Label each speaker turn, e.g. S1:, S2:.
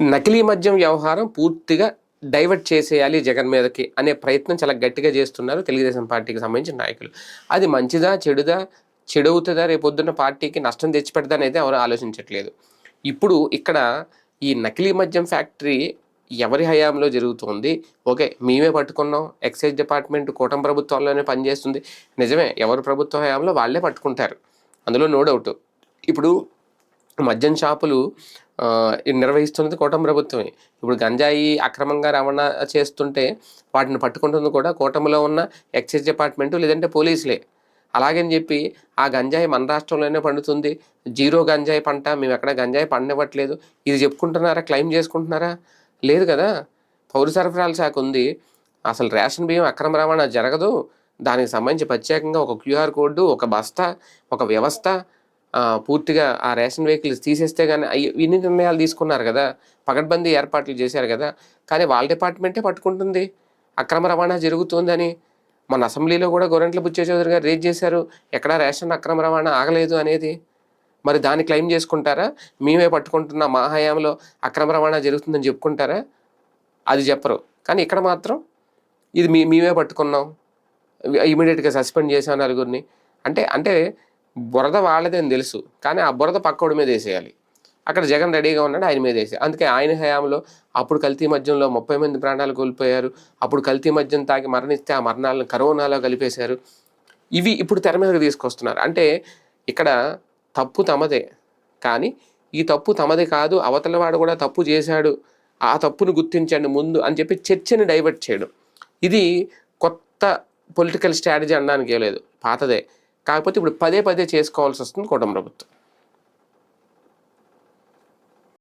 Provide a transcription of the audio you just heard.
S1: నకిలీ మద్యం వ్యవహారం పూర్తిగా డైవర్ట్ చేసేయాలి జగన్ మీదకి అనే ప్రయత్నం చాలా గట్టిగా చేస్తున్నారు తెలుగుదేశం పార్టీకి సంబంధించిన నాయకులు. అది మంచిదా చెడుదా చెడవుతుందా రేపొద్దున్న పార్టీకి నష్టం తెచ్చిపెడదా అనేది ఎవరు ఆలోచించట్లేదు. ఇప్పుడు ఇక్కడ ఈ నకిలీ మద్యం ఫ్యాక్టరీ ఎవరి హయాంలో జరుగుతుంది? ఓకే మేమే పట్టుకున్నాం ఎక్సైజ్ డిపార్ట్మెంట్ కూటమి ప్రభుత్వంలోనే పనిచేస్తుంది. నిజమే ఎవరి ప్రభుత్వ హయాంలో వాళ్ళే పట్టుకుంటారు. అందులో నో డౌట్. ఇప్పుడు మద్యం షాపులు నిర్వహిస్తున్నది కూటమి ప్రభుత్వమే. ఇప్పుడు గంజాయి అక్రమంగా రవాణా చేస్తుంటే వాటిని పట్టుకుంటుంది కూడా కూటమిలో ఉన్న ఎక్సైజ్ డిపార్ట్మెంట్ లేదంటే పోలీసులే. అలాగని చెప్పి ఆ గంజాయి మన రాష్ట్రంలోనే పండుతుంది. జీరో గంజాయి పంట మేము ఎక్కడ గంజాయి పండివ్వట్లేదు. ఇది చెప్పుకుంటున్నారా? క్లెయిమ్ చేసుకుంటున్నారా? లేదు కదా. పౌర సరఫరాల శాఖ ఉంది. అసలు రేషన్ బియ్యం అక్రమ రవాణా జరగదు. దానికి సంబంధించి ప్రత్యేకంగా ఒక క్యూఆర్ కోడ్ ఒక బస్తా ఒక వ్యవస్థ పూర్తిగా ఆ రేషన్ వెహికల్స్ తీసేస్తే కానీ అయ్యి- ఇన్ని నిర్ణయాలు తీసుకున్నారు కదా పకడ్బందీ ఏర్పాట్లు చేశారు కదా కానీ వాళ్ళ డిపార్ట్మెంటే పట్టుకుంటుంది. అక్రమ రవాణా జరుగుతుందని మన అసెంబ్లీలో కూడా గొర్రెంట్ల బుచ్చే చౌదరి గారు రేజ్ చేశారు. ఎక్కడా రేషన్ అక్రమ రవాణా ఆగలేదు అనేది. మరి దాన్ని క్లెయిమ్ చేసుకుంటారా? మేమే పట్టుకుంటున్న మా హయాంలో అక్రమ రవాణా జరుగుతుందని చెప్పుకుంటారా? అది చెప్పరు. కానీ ఇక్కడ మాత్రం ఇది మీ మేమే పట్టుకున్నాం. ఇమీడియట్గా సస్పెండ్ చేసాం నలుగురిని. అంటే అంటే బురద వాళ్ళదే అని తెలుసు. కానీ ఆ బురద పక్కోడి మీద వేసేయాలి. అక్కడ జగన్ రెడీగా ఉన్నాడు ఆయన మీద వేసి అందుకే ఆయన హయాంలో అప్పుడు కల్తీ మద్యంలో ముప్పై మంది ప్రాణాలు కోల్పోయారు. అప్పుడు కల్తీ మద్యం తాగి మరణిస్తే ఆ మరణాలను కరోనాలో కలిపేశారు. ఇవి ఇప్పుడు తెర మీదకి తీసుకొస్తున్నారు. అంటే ఇక్కడ తప్పు తమదే. కానీ ఈ తప్పు తమదే కాదు అవతలవాడు కూడా తప్పు చేశాడు. ఆ తప్పును గుర్తించండి ముందు అని చెప్పి చర్చని డైవర్ట్ చేయడం. ఇది కొత్త పొలిటికల్ స్ట్రాటజీ అనడానికి లేదు. పాతదే. కాకపోతే ఇప్పుడు పదే పదే చేసుకోవాల్సి వస్తుంది కూటమి ప్రభుత్వం.